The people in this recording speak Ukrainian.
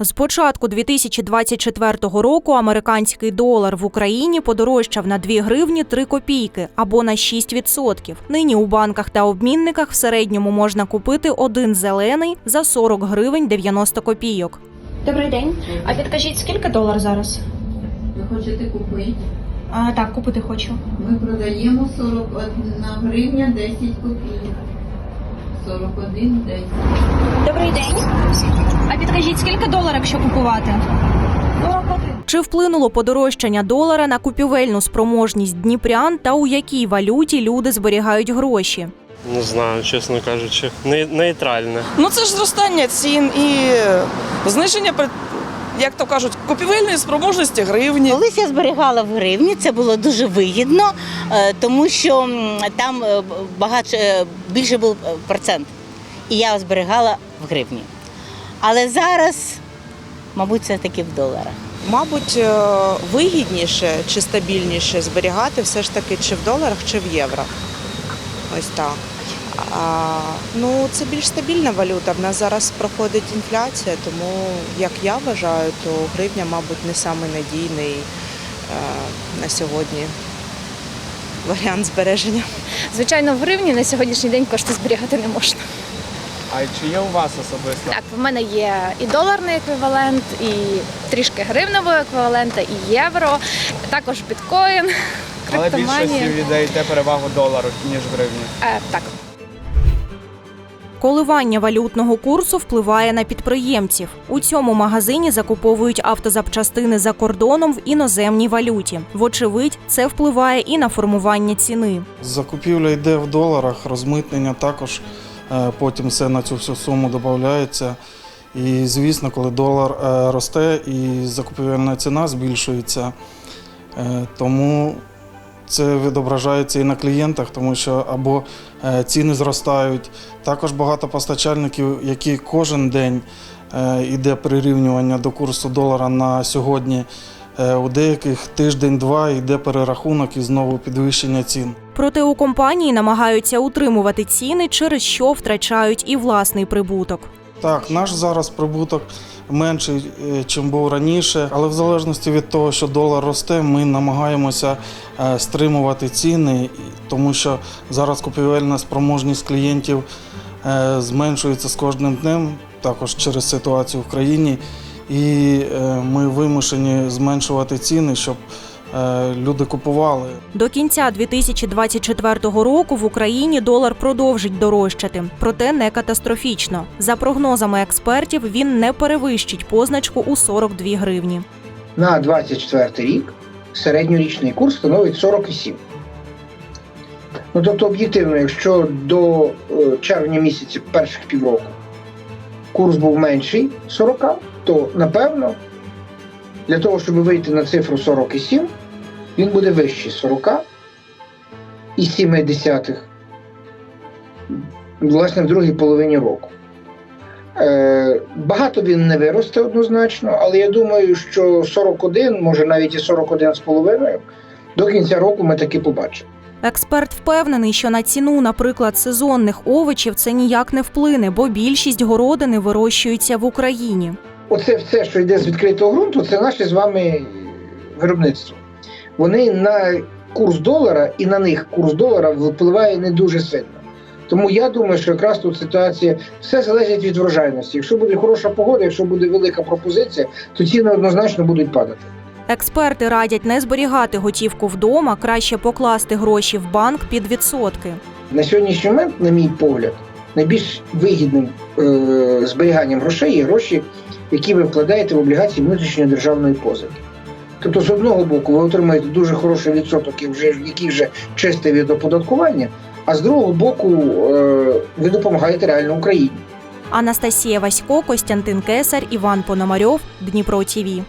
З початку 2024 року американський долар в Україні подорожчав на 2 гривні 3 копійки або на 6%. Нині у банках та обмінниках в середньому можна купити один зелений за 40 гривень 90 копійок. Добрий день. А підкажіть, скільки долар зараз? Ви хочете купити? А, так, купити хочу. Ми продаємо 41 гривня 10 копійок. 41 10. Добрий день. А підкажіть, скільки доларів, якщо купувати? 41. Чи вплинуло подорожчання долара на купівельну спроможність дніпрян та у якій валюті люди зберігають гроші? Не знаю, чесно кажучи. Не, нейтральне. Ну це ж зростання цін і зниження при- як то кажуть, купівельної спроможності гривні. Колись я зберігала в гривні, це було дуже вигідно, е, тому що там е, багатше, е, більше був процент. І я зберігала в гривні. Але зараз, мабуть, це таки в доларах. Мабуть, вигідніше чи стабільніше зберігати все ж таки чи в доларах, чи в євро. Ось так. А, ну, це більш стабільна валюта. В нас зараз проходить інфляція, тому, як я вважаю, то гривня, мабуть, не самий надійний е, на сьогодні варіант збереження. Звичайно, в гривні на сьогоднішній день кошти зберігати не можна. А чи є у вас особисто? Так, в мене є і доларний еквівалент, і трішки гривневого еквівалента, і євро, також біткоін, Але криптоманія. більшості віддаєте перевагу долару, ніж гривні. Е, так. Коливання валютного курсу впливає на підприємців. У цьому магазині закуповують автозапчастини за кордоном в іноземній валюті. Вочевидь, це впливає і на формування ціни. Закупівля йде в доларах, розмитнення також е, потім все на цю всю суму додається. І звісно, коли долар е, росте і закупівельна ціна збільшується, е, тому це відображається і на клієнтах, тому що або е, ціни зростають. Також багато постачальників, які кожен день е, йде прирівнювання до курсу долара на сьогодні. Е, У деяких тиждень-два йде перерахунок і знову підвищення цін. Проте у компанії намагаються утримувати ціни, через що втрачають і власний прибуток. Так, наш зараз прибуток менший, ніж був раніше, але в залежності від того, що долар росте, ми намагаємося е, стримувати ціни, тому що зараз купівельна спроможність клієнтів е, зменшується з кожним днем, також через ситуацію в країні. І е, ми вимушені зменшувати ціни, щоб е, люди купували. До кінця 2024 року в Україні долар продовжить дорожчати, проте не катастрофічно. За прогнозами експертів, він не перевищить позначку у 42 гривні. на 24 рік середньорічний курс становить 47. Ну, тобто, об'єктивно, якщо до е, червня місяці перших півроку курс був менший 40, то напевно для того, щоб вийти на цифру 47, він буде вищий 40 і 7 власне в другій половині року. Е, Багато він не виросте однозначно, але я думаю, що 41, може навіть і 41,5 до кінця року ми таки побачимо. Експерт впевнений, що на ціну, наприклад, сезонних овочів це ніяк не вплине, бо більшість городини вирощується в Україні. Оце все, що йде з відкритого ґрунту, це наше з вами виробництво. Вони на курс долара і на них курс долара впливає не дуже сильно. Тому я думаю, що якраз тут ситуація все залежить від врожайності. Якщо буде хороша погода, якщо буде велика пропозиція, то ціни однозначно будуть падати. Експерти радять не зберігати готівку вдома, краще покласти гроші в банк під відсотки. На сьогоднішній момент, на мій погляд, найбільш вигідним е, зберіганням грошей є гроші, які ви вкладаєте в облігації внутрішньої державної позики. Тобто, з одного боку, ви отримаєте дуже хороший відсоток, який вже чистий від оподаткування, а з другого боку, е, ви допомагаєте реально Україні. Анастасія Васько, Костянтин Кесар, Іван Пономарьов, Дніпро ТІВІ.